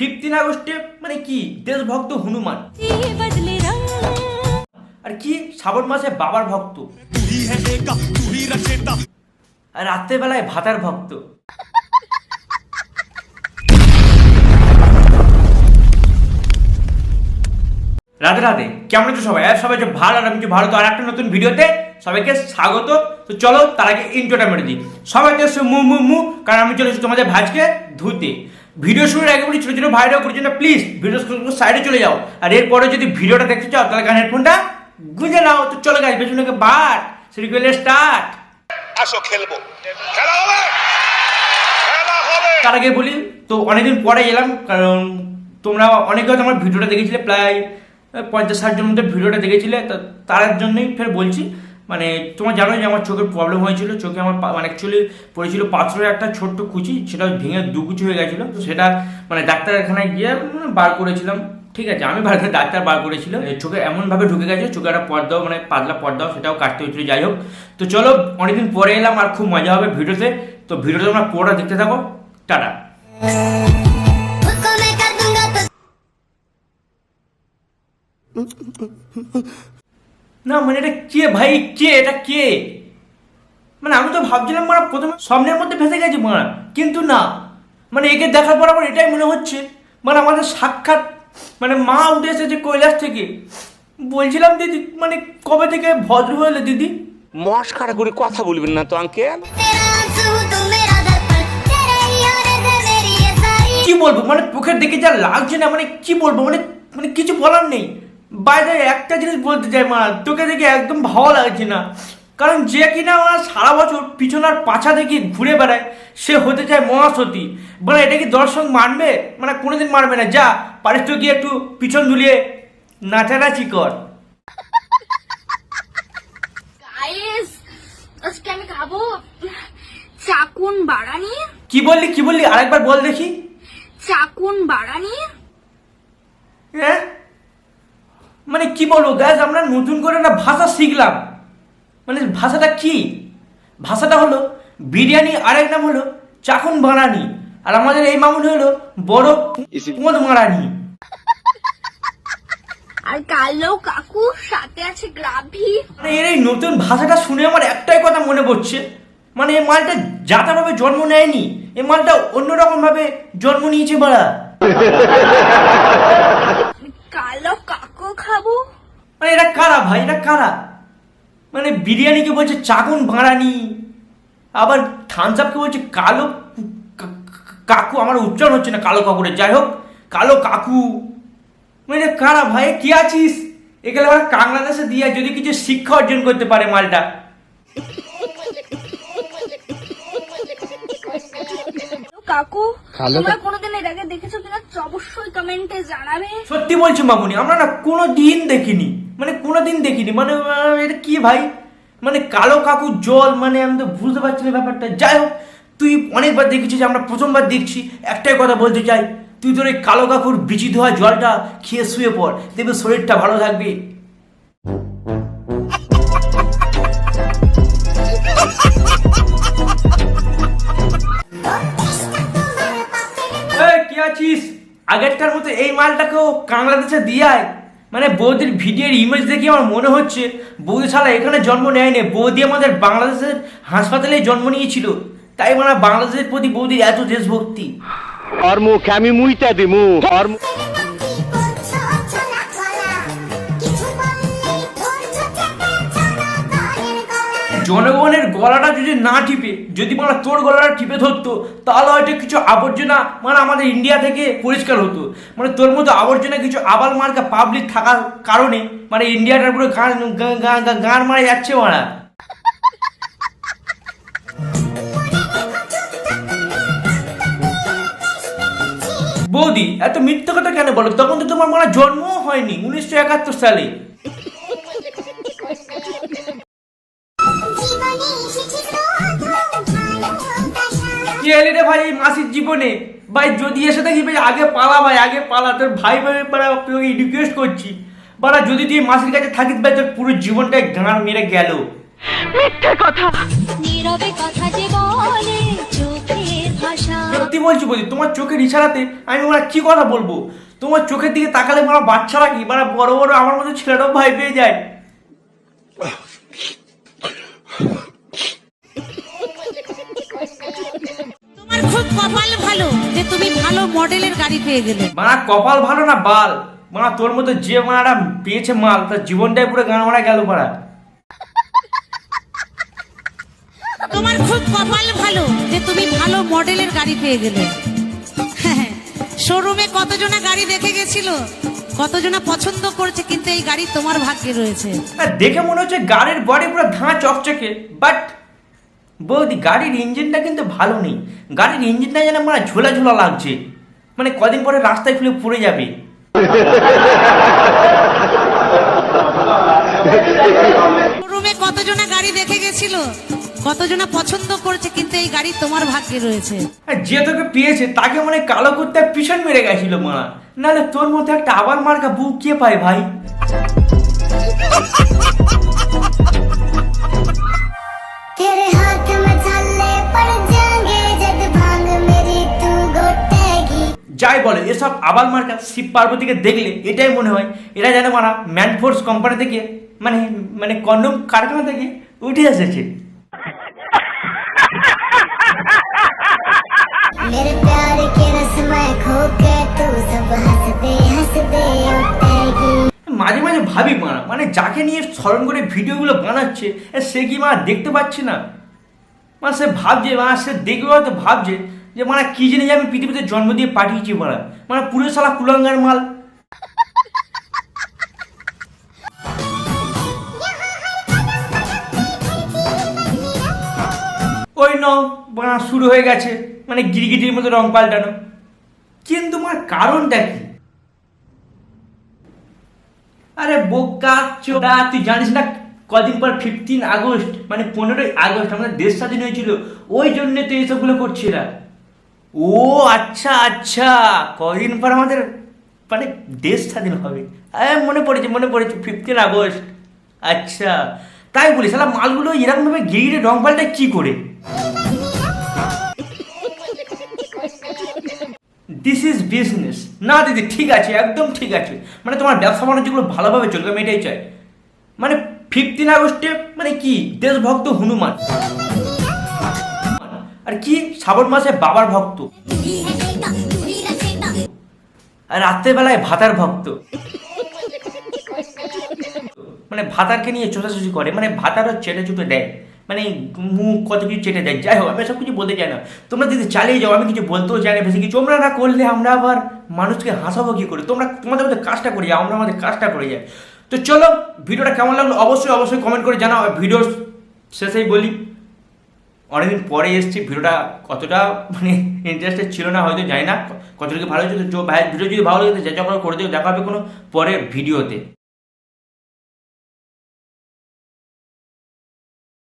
Fifteen আগস্টে মানে কি? দেশভক্ত হনুমান। আর কি শ্রাবণ মাসে বাবার ভক্ত। আর রাত্রেবেলায় ভাতার ভক্ত। রাধে রাধে, কেমন আছো সবাই? আর সবাই ভালো, আর আমি ভালো, তো আর একটা নতুন ভিডিওতে সবাইকে স্বাগত। তো চলো, তার আগে ইন্ট্রোটা মেরে দিই। সবাই মু মু মু, কারণ আমি চলেছি তোমাদের ভাজকে ধুতে। ভিডিও শুরুর আগে বলি ছোটো ছোটো ভাইরা করার জন্য প্লিজ ভিডিও সাইডে চলে যাও। আর এরপরে যদি ভিডিওটা দেখতে চাও তাহলে কান হেডফোনটা গুঁজে নাও। তো চলো গাছ পেছনে বাট সিরিকুয়েল স্টার্ট আসো খেলব। খেলা হবে! তার আগে বলি তো অনেকদিন পরে এলাম কারণ তোমরা অনেকে হয়তো আমার ভিডিওটা দেখেছিলে প্রায় পঞ্চাশ ষাট জন মধ্যে ভিডিওটা দেখেছিলে তো তার জন্যই ফের বলছি। মানে তোমার জানো যে আমার চোখের প্রবলেম হয়েছিল, চোখে আমার মানে অ্যাকচুয়ালি পড়েছিল পাথরের একটা ছোট্ট কুচি, সেটা ভেঙে দুকুচি হয়ে গেছিল। তো সেটা মানে ডাক্তারখানায় গিয়ে মানে বার করেছিলাম। ঠিক আছে, আমি ভারতে ডাক্তার বার করেছিল চোখে এমনভাবে ঢুকে গেছে, চোখে একটা পর্দাও মানে পাতলা পর্দাও সেটাও কাটতে হয়েছিল, যাই হোক। তো চলো, অনেকদিন পরে এলাম, আর খুব মজা হবে ভিডিওতে। তো ভিডিওতে তোমরা পুরোটা দেখতে থাকো। টাটা। Mm-hmm. না মানে এটা কে ভাই? কে? এটা কে? মানে আমি তো ভাবছিলাম মারা প্রথমে স্বপ্নের মধ্যে ফেসে গেছি মারা কিন্তু না। মানে একে দেখার পর আমার এটাই মনে হচ্ছে। মানে আমাদের সাক্ষাৎ মানে মা উঠে এসেছে কৈলাস থেকে। বলছিলাম দিদি মানে কবে থেকে ভদ্র হলে দিদি? মশ করে কথা বলবেন না তো আঙ্কেল কি বলব? মানে চোখের দেখে যা লাগছে না মানে কি বলব? মানে মানে কিছু বলার নেই। বাইরে একটা জিনিস বলতে চাই মা তোকে দেখে একদম ভালো লাগছে না। কারণ যে কিনা আমার সারা বছর পিছনার পাছা দেখি ঘুরে বেড়ায় সে হতে চায় মহাসতী। মানে এটা কি দর্শক মানবে? মানে কোনোদিন মানবে না। যা পারিস তো গিয়ে একটু পিছন দুলিয়ে নাচানাচি কর। গাইস আজকে আমি খাব চাকুন বাড়ানি। কি বললি কি বললি? আরেকবার বল দেখি। চাকুন বাড়ানি হ্যাঁ মানে কি বলব? গ্যাস আমরা নতুন করে না ভাষা শিখলাম। মানে ভাষাটা কি? ভাষাটা হলো বিরিয়ানি আরেক নাম হলো চাকুন বানানি। আর আমাদের এই মামুন হলো বড় মদ মারানি। আর কালো কাকু সাথে আছে গ্রাভি। মানে এর এই নতুন ভাষাটা শুনে আমার একটাই কথা মনে পড়ছে। মানে এই মালটা যাতাভাবে জন্ম নেয়নি। এই মালটা অন্যরকম ভাবে জন্ম নিয়েছে বাড়া কালো কাকু খাব। মানে এটা কারা ভাই? এটা কারা? মানে বিরিয়ানিকে বলছে চাকুন ভাড়ানি আবার থামস আপকে বলছে কালো কাকু। আমার উচ্চারণ হচ্ছে না কালো কাকুরে যাই হোক কালো কাকু। মানে কারা ভাই? কি আছিস? এগুলো আবার বাংলাদেশে দিয়ে যদি কিছু শিক্ষা অর্জন করতে পারে মালটা। কাকু তোমরা কোনোদিন এর আগে দেখেছ কিনা? অবশ্যই কমেন্টে জানাবে। সত্যি বলছি মামুনি আমরা না কোনো দিন দেখিনি। মানে কোনো দিন দেখিনি। মানে এটা কি ভাই? মানে কালো কাকু জল মানে আমি তো বুঝতে পারছি না ব্যাপারটা। যাই হোক তুই অনেকবার দেখেছিস আমরা প্রথমবার দেখছি। একটাই কথা বলতে চাই তুই তোর এই কালো কাকুর বিচি ধোয়া জলটা খেয়ে শুয়ে পড়। দেখবি শরীরটা ভালো থাকবে। কি আছিস? আগেরটার মতো এই মালটাকেও বাংলাদেশে দিয়ে আয়। মানে বৌদির ভিডিওর ইমেজ দেখে আমার মনে হচ্ছে বৌদি শালা এখানে জন্ম নেয়নি বৌদি আমাদের বাংলাদেশের হাসপাতালে জন্ম নিয়েছিল। তাই মানে বাংলাদেশের প্রতি বৌদির এত দেশভক্তি। আর মুখ আমি দিমু। জনগণের গলাটা যদি না টিপে, যদি মানে তোর গলাটা টিপে ধরতো, তাহলে হয়তো কিছু আবর্জনা মানে আমাদের ইন্ডিয়া থেকে পরিষ্কার হতো। মানে তোর মতো আবর্জনা কিছু আবাল মার্কা পাবলিক থাকার কারণে মানে ইন্ডিয়াটার পুরো গান গান মারা যাচ্ছে মারা। বৌদি, এত মিথ্যে কথা কেন বলো? তখন তো তোমার মানে জন্মও হয়নি, উনিশশো একাত্তর সালে। কি এলি রে ভাই এই মাসির জীবনে। ভাই যদি এসে থাকি ভাই আগে পালা ভাই আগে পালা। তোর ভাই ভাই পাড়া তোকে রিকোয়েস্ট করছি। বাড়া যদি তুই মাসির কাছে থাকিস ভাই তোর পুরো জীবনটাই গান মেরে গেল। নীরবে কথা যে বলে চোখের ভাষা। সত্যি বলছি বলছি তোমার চোখের ইশারাতে আমি ওরা কি কথা বলব? তোমার চোখের দিকে তাকালে মারা বাচ্চারা কি? মানে বড় বড় আমার মতো ছেলেরাও ভয় পেয়ে যায়। কপাল ভালো যে তুমি ভালো মডেলের গাড়ি পেয়ে গেলে। মারা কপাল ভালো না বাল? মারা তোর মতো যে মারা পেয়েছে মাল তার জীবনটাই পুরো গান মারা গেল মারা। তোমার খুব কপাল ভালো যে তুমি ভালো মডেলের গাড়ি পেয়ে গেলে। শোরুমে কতজনা গাড়ি দেখে গেছিল? কতজনা পছন্দ করছে কিন্তু এই গাড়ি তোমার ভাগ্যে রয়েছে। দেখে মনে হচ্ছে গাড়ির বডি পুরো ধাঁ চকচকে বাট বৌদি গাড়ির ইঞ্জিনটা কিন্তু ভালো নেই। গাড়ির ইঞ্জিনটা যেন মানে ঝোলা ঝোলা লাগছে। মানে কদিন পরে রাস্তায় খুলে পড়ে যাবে। শোরুমে কতজনা গাড়ি দেখে গেছিল? কতজনা পছন্দ করছে কিন্তু এই গাড়ি তোমার ভাগ্যে রয়েছে। যে তোকে পেয়েছে তাকে মানে কালো করতে পিছন মেরে গেছিল মারা নাহলে তোর মতো একটা আবার মার্কা বুক কে পায় ভাই? যাই বলে এসব আবাল মার্কা শিব পার্বতীকে দেখলে এটাই মনে হয় এরা যেন মারা ম্যানফোর্স কোম্পানি থেকে মানে মানে কন্ডম কারখানা থেকে উঠে এসেছে मेरे प्यार के रस में खो के तू सब हंस दे हंस दे उठेगी মাঝে মাঝে ভাবি মারা মানে যাকে নিয়ে স্মরণ করে ভিডিওগুলো বানাচ্ছে, সে কি মা দেখতে পাচ্ছে না? মানে সে ভাবছে মানে সে দেখবে হয়তো ভাবছে যে মানে কি জিনিস আমি পৃথিবীতে জন্ম দিয়ে পাঠিয়েছি মারা মানে পুরো সালা কুলাঙ্গার মাল। ওই ন শুরু হয়ে গেছে মানে গিরগিটির মতো রং পাল্টানো। কিন্তু আমার কারণটা কি? আরে বোকা চোদা, তুই জানিস না কদিন পর ফিফটিন আগস্ট মানে পনেরোই আগস্ট আমাদের দেশ স্বাধীন হয়েছিল, ওই জন্য তো এইসবগুলো করছিলা ও আচ্ছা আচ্ছা কদিন পর আমাদের মানে দেশ স্বাধীন হবে। হ্যাঁ মনে পড়েছে মনে পড়েছে ফিফটিন আগস্ট। আচ্ছা তাই বলি সালা মালগুলো এরকমভাবে গিয়ে রং পাল্টায় কী করে? দিস ইজ বিজনেস না দিদি, ঠিক আছে, একদম ঠিক আছে। মানে তোমার ব্যবসা বাণিজ্যগুলো ভালোভাবে চলবে আমি এটাই চাই। মানে ফিফটিন আগস্টে মানে কি, দেশভক্ত হনুমান। আর কি, শ্রাবণ মাসে বাবার ভক্ত। আর রাত্রেবেলায় ভাতার ভক্ত। মানে ভাতারকে নিয়ে চোষাচুষি করে মানে ভাতারও চেটে চুপে দেয়। মানে মুখ কত কিছু চেটে দেয়। যাই হোক আমি সব কিছু বলতে চাই না। তোমরা যদি চালিয়ে যাও, আমি কিছু বলতেও চাই না, বেশি কিছু। তোমরা না করলে আমরা আবার মানুষকে হাসাবো কি করে? তোমরা তোমাদের মধ্যে কাজটা করে যাও, আমরা আমাদের কাজটা করে যাই। তো চলো, ভিডিওটা কেমন লাগল? অবশ্যই অবশ্যই কমেন্ট করে জানাও। ভিডিও শেষেই বলি, অনেকদিন পরে এসেছি, ভিডিওটা কতটা মানে ইন্টারেস্টেড ছিল না, হয়তো জানি না, কতটুকু ভালো হয়েছে তো ভাই ভিডিও যদি ভালো লাগে যা যা করে করে দিও, দেখা হবে কোনো পরের ভিডিওতে।